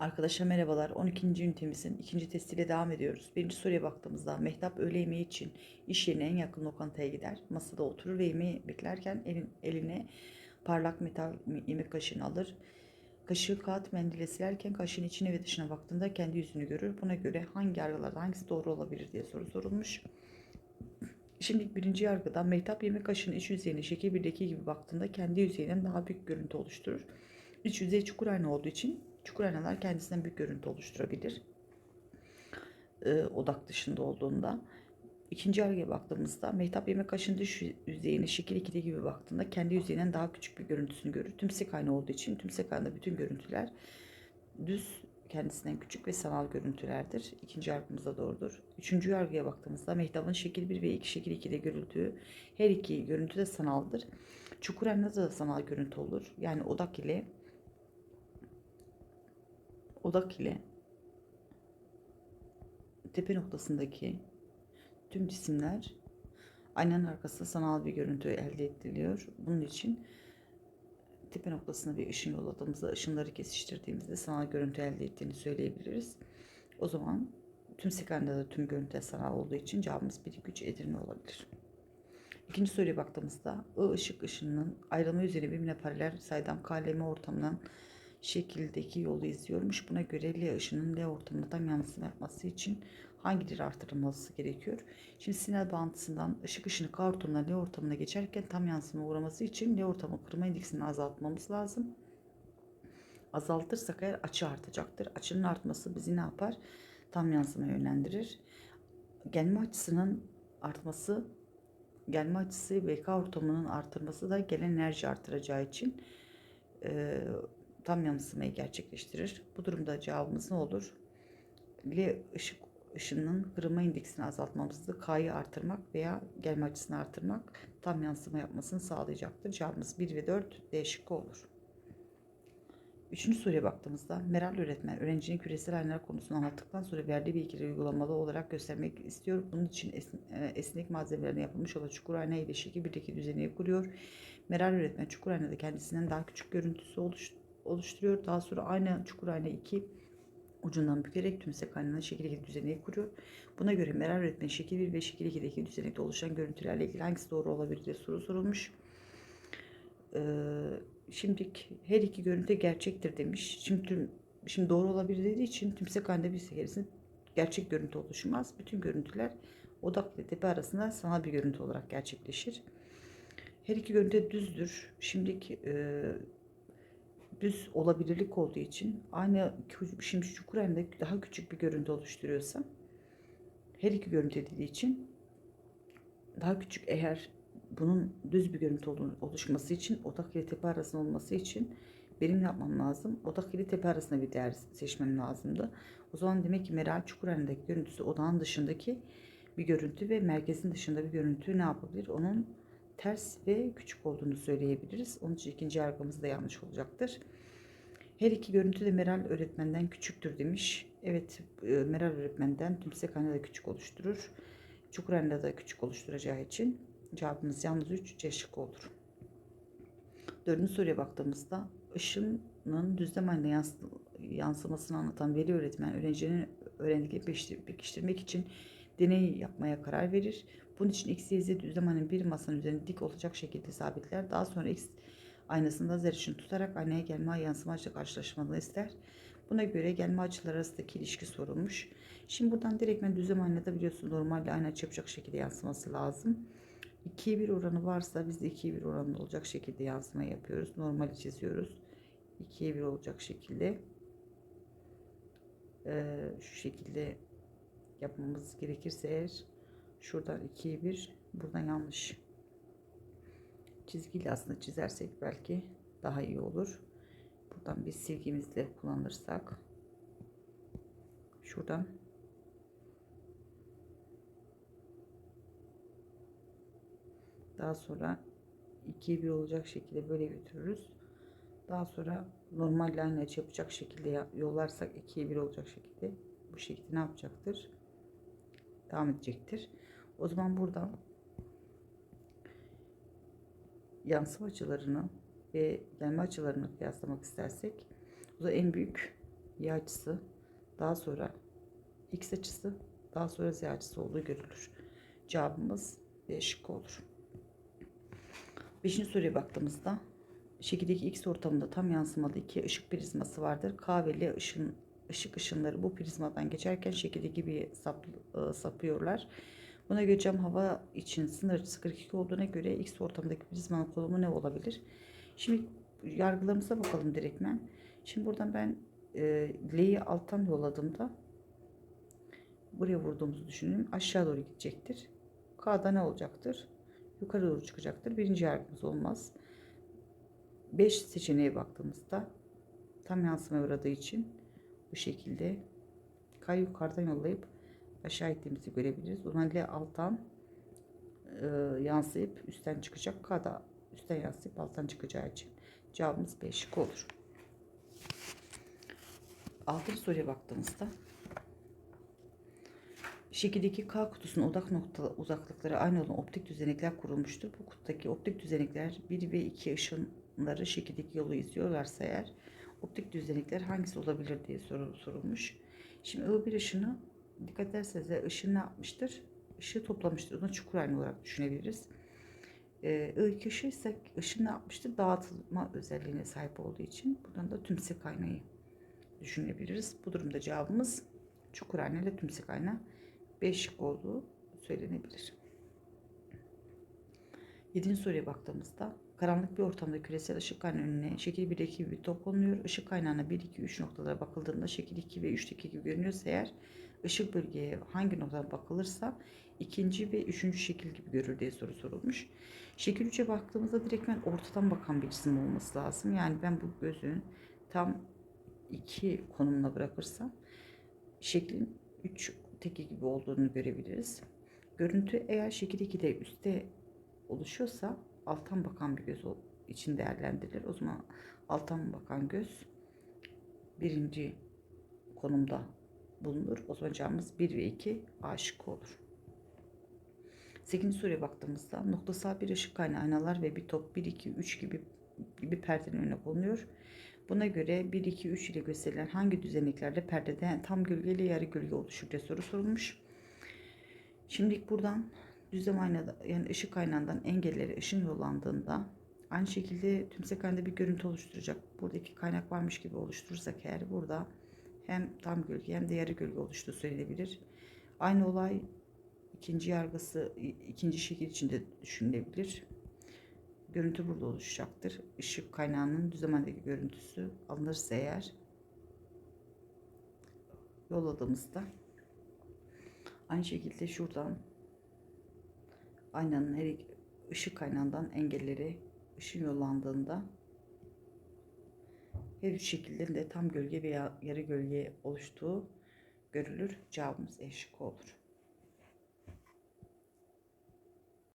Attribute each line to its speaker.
Speaker 1: Arkadaşlar merhabalar. 12. ünitemizin ikinci testiyle devam ediyoruz. Birinci soruya baktığımızda Mehtap öğle yemeği için iş yerine en yakın lokantaya gider. Masada oturur ve yemeği beklerken elin, eline parlak metal yemek kaşığını alır. Kaşığı kağıt mendile silerken kaşığın içine ve dışına baktığında kendi yüzünü görür. Buna göre hangi yargılarda hangisi doğru olabilir diye soru sorulmuş. Şimdi birinci yargıda Mehtap yemek kaşığının iç yüzeyine şekil 1'deki gibi baktığında kendi yüzeyinden daha büyük görüntü oluşturur. İç yüzey çukur ayna olduğu için çukur aynalar kendisinden büyük görüntü oluşturabilir. Ee, odak dışında olduğunda. İkinci yargıya baktığımızda Mehtap yemek kaşığının dış yüzeyine şekil 2'de gibi baktığında kendi yüzeyinden daha küçük bir görüntüsünü görür. Tümsek ayna olduğu için tümsek aynada bütün görüntüler düz kendisinden küçük ve sanal görüntülerdir. İkinci yargımız da doğrudur. Üçüncü yargıya baktığımızda Mehtap'ın şekil 1 ve 2 şekil 2'de görüldüğü her iki görüntü de sanaldır. Çukur aynada da sanal görüntü olur. Yani odak ile odak ile tepe noktasındaki tüm cisimler aynanın arkasında sanal bir görüntü elde ediliyor. Bunun için tepe noktasına bir ışın yolladığımızda, ışınları kesiştirdiğimizde sanal görüntü elde ettiğini söyleyebiliriz. O zaman tüm sekanda da tüm görüntü sanal olduğu için cevabımız 1 2 3 Edirne olabilir. İkinci soruya baktığımızda I ışık ışınının ayrılma üzeri birbirine paralel saydam KLM ortamından şekildeki yolu izliyormuş. Buna göre L ışının L ortamına tam yansıma yapması için hangileri artırılması gerekiyor? Şimdi sinir bağıntısından ışık ışını K ortamından L ortamına geçerken tam yansıma uğraması için L ortamı kırma indeksini azaltmamız lazım. Azaltırsak eğer açı artacaktır. Açının artması bizi ne yapar? Tam yansıma yönlendirir. Gelme açısının artması gelme açısı ve K ortamının artırması da gelen enerji artıracağı için e, tam yansımayı gerçekleştirir. Bu durumda cevabımız ne olur? L ışık ışının kırılma indeksini azaltmamızı K'yı artırmak veya gelme açısını artırmak tam yansıma yapmasını sağlayacaktır. Cevabımız 1 ve 4 D şıkkı olur. Üçüncü soruya baktığımızda Meral öğretmen öğrencinin küresel aynalar konusunu anlattıktan sonra verdiği bilgileri uygulamalı olarak göstermek istiyor. Bunun için e, esnek malzemelerine yapılmış olan çukur ayna ile şekil birdeki düzeni kuruyor. Meral öğretmen çukur aynada kendisinden daha küçük görüntüsü oluş- oluşturuyor. Daha sonra aynı çukur ayna 2 ucundan bükerek tümsek aynanın şekil 2 düzeneği kuruyor. Buna göre Meral öğretmen şekil 1 ve şekil 2'deki düzenekte oluşan görüntülerle ilgili hangisi doğru olabilir diye soru sorulmuş. Ee, şimdilik her iki görüntü gerçektir demiş. Şimdi tüm, şimdi doğru olabilir dediği için tümsek halinde bir sekerisinde gerçek görüntü oluşmaz. Bütün görüntüler odak ile tepe arasında sanal bir görüntü olarak gerçekleşir. Her iki görüntü düzdür. Şimdilik e, düz olabilirlik olduğu için aynı şimdi çukur halinde daha küçük bir görüntü oluşturuyorsa her iki görüntü dediği için daha küçük eğer bunun düz bir görüntü oluşması için odak ile tepe arasında olması için benim yapmam lazım? Odak ile tepe arasında bir değer seçmem lazımdı. O zaman demek ki Meral Çukurhane'deki görüntüsü odağın dışındaki bir görüntü ve merkezin dışında bir görüntü ne yapabilir? Onun ters ve küçük olduğunu söyleyebiliriz. Onun için ikinci yargımız da yanlış olacaktır. Her iki görüntü de Meral öğretmenden küçüktür demiş. Evet Meral öğretmenden tümsek da küçük oluşturur. Çukurhane'de da küçük oluşturacağı için Cevabımız yalnız 3 C olur. Dördüncü soruya baktığımızda ışının düzlem halinde yans yansımasını anlatan veli öğretmen öğrencinin öğrendiklerini pekiştirmek için deney yapmaya karar verir. Bunun için x, y, z düzlem halinin bir masanın üzerinde dik olacak şekilde sabitler. Daha sonra x aynasında lazer ışını tutarak aynaya gelme yansıma açı karşılaşmalarını ister. Buna göre gelme açılar arasındaki ilişki sorulmuş. Şimdi buradan direktmen düzlem aynada biliyorsun normalde aynı açı yapacak şekilde yansıması lazım. 2'ye 1 oranı varsa biz de 2'ye 1 oranında olacak şekilde yansıma yapıyoruz. Normali çiziyoruz. 2'ye 1 olacak şekilde ee, şu şekilde yapmamız gerekirse eğer şuradan 2'ye 1 buradan yanlış çizgiyle aslında çizersek belki daha iyi olur. Buradan bir silgimizle kullanırsak şuradan Daha sonra 2'ye 1 olacak şekilde böyle götürürüz. Daha sonra normal line yapacak şekilde yollarsak 2'ye 1 olacak şekilde bu şekilde ne yapacaktır? Devam edecektir. O zaman buradan yansıma açılarını ve gelme açılarını kıyaslamak istersek o da en büyük y açısı, daha sonra x açısı, daha sonra z açısı olduğu görülür. Cevabımız B şıkkı olur. Beşinci soruya baktığımızda şekildeki X ortamında tam yansımalı iki ışık prizması vardır. K ve L ışın, ışık ışınları bu prizmadan geçerken şekildeki bir sap, e, sapıyorlar. Buna göre cam hava için sınır açısı 42 olduğuna göre X ortamındaki prizmanın konumu ne olabilir? Şimdi yargılarımıza bakalım direktmen. Şimdi buradan ben e, L'yi alttan yolladığımda buraya vurduğumuzu düşünün. Aşağı doğru gidecektir. K'da ne olacaktır? Yukarı doğru çıkacaktır. Birinci yargımız olmaz. 5 seçeneğe baktığımızda tam yansıma uğradığı için bu şekilde K'yı yukarıdan yollayıp aşağı ittiğimizi görebiliriz. O L alttan e, yansıyıp üstten çıkacak. K da üstten yansıyıp alttan çıkacağı için cevabımız B şıkkı olur. Altıncı soruya baktığımızda Şekildeki K kutusunun odak nokta uzaklıkları aynı olan optik düzenekler kurulmuştur. Bu kutudaki optik düzenekler 1 ve 2 ışınları şekildeki yolu izliyorlarsa eğer optik düzenekler hangisi olabilir diye soru, sorulmuş. Şimdi I1 ışını dikkat ederseniz de ışın ne yapmıştır? Işığı toplamıştır. Onu çukur aynı olarak düşünebiliriz. Ee, I2 ışığı ise ışın ne yapmıştır? Dağıtılma özelliğine sahip olduğu için buradan da tümsek aynayı düşünebiliriz. Bu durumda cevabımız çukur ayna ile tümsek ayna. 5 şık olduğu söylenebilir. 7. soruya baktığımızda karanlık bir ortamda küresel ışık kaynağının önüne şekil 1'deki gibi bir. Işık kaynağına 1, 2, 3 noktalara bakıldığında şekil 2 ve 3'teki gibi görünüyorsa eğer ışık bölgeye hangi noktadan bakılırsa ikinci ve üçüncü şekil gibi görür diye soru sorulmuş. Şekil 3'e baktığımızda direktmen ortadan bakan bir cisim olması lazım. Yani ben bu gözün tam iki konumuna bırakırsam şeklin 3 teki gibi olduğunu görebiliriz. Görüntü eğer şekil 2'de üstte oluşuyorsa alttan bakan bir göz için değerlendirilir. O zaman alttan bakan göz birinci konumda bulunur. O zaman cevabımız 1 ve 2 A şıkkı olur. 8. soruya baktığımızda noktasal bir ışık kaynağı aynalar ve bir top 1, 2, 3 gibi gibi perdenin önüne konuluyor. Buna göre 1, 2, 3 ile gösterilen hangi düzeneklerle perdede tam gölge yarı gölge oluşur diye soru sorulmuş. Şimdi buradan düzlem aynada yani ışık kaynağından engelleri ışın yollandığında aynı şekilde tümsek halinde bir görüntü oluşturacak. Buradaki kaynak varmış gibi oluşturursak eğer burada hem tam gölge hem de yarı gölge oluştuğu söylenebilir. Aynı olay ikinci yargısı ikinci şekil içinde düşünülebilir. Görüntü burada oluşacaktır. Işık kaynağının düzlemendeki görüntüsü alınırsa eğer yolladığımızda aynı şekilde şuradan aynanın her ışık kaynağından engelleri ışın yollandığında her üç şekilde de tam gölge veya yarı gölge oluştuğu görülür. Cevabımız E olur.